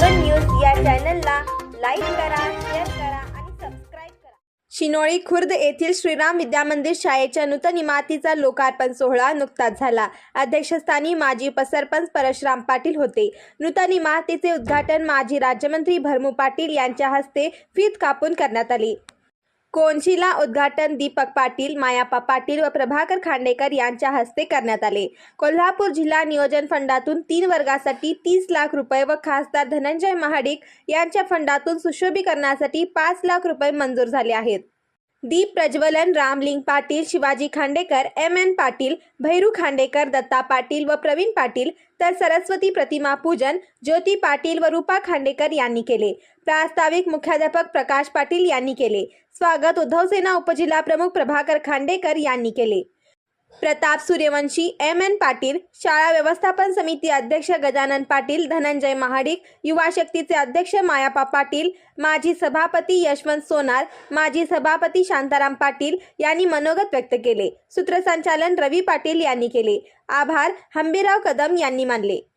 चॅनलला लाईक करा शेअर करा आणि सबस्क्राईब करा. शिनोळी खुर्द येथील श्रीराम विद्यामंदिर शाळेच्या नूतन इमारतीचा लोकार्पण सोहळा नुकताच झाला. अध्यक्षस्थानी माजी उपसरपंच परशुराम पाटील होते. नूतन इमारतीचे उद्घाटन माजी राज्यमंत्री भरमू पाटील यांच्या हस्ते फीत कापून करण्यात आली. कोनशिला उद्घाटन दीपक पाटील मायापा पाटील व प्रभाकर खांडेकर यांच्या हस्ते करण्यात आले. कोल्हापूर जिल्हा नियोजन फंडातून तीन वर्गासाठी तीस लाख रुपये व खासदार धनंजय महाडिक यांच्या फंडातून सुशोभीकरणासाठी पाच लाख रुपये मंजूर झाले आहेत. दीप प्रज्वलन रामलिंग पाटील शिवाजी खांडेकर एम एन पाटील भैरू खांडेकर दत्ता पाटील व प्रवीण पाटील तर सरस्वती प्रतिमा पूजन ज्योती पाटील व रूपा खांडेकर यांनी केले. प्रास्ताविक मुख्याध्यापक प्रकाश पाटील यांनी केले. स्वागत उद्धव सेना उपजिल्हा प्रमुख प्रभाकर खांडेकर यांनी केले. प्रताप सूर्यवंशी एम एन पाटील शाळा व्यवस्थापन समिती अध्यक्ष गजानन पाटील धनंजय महाडिक युवा शक्तीचे अध्यक्ष मायापा पाटील माजी सभापती यशवंत सोनार माजी सभापती शांताराम पाटील यांनी मनोगत व्यक्त केले. सूत्रसंचालन रवी पाटील यांनी केले. आभार हंबीराव कदम यांनी मानले.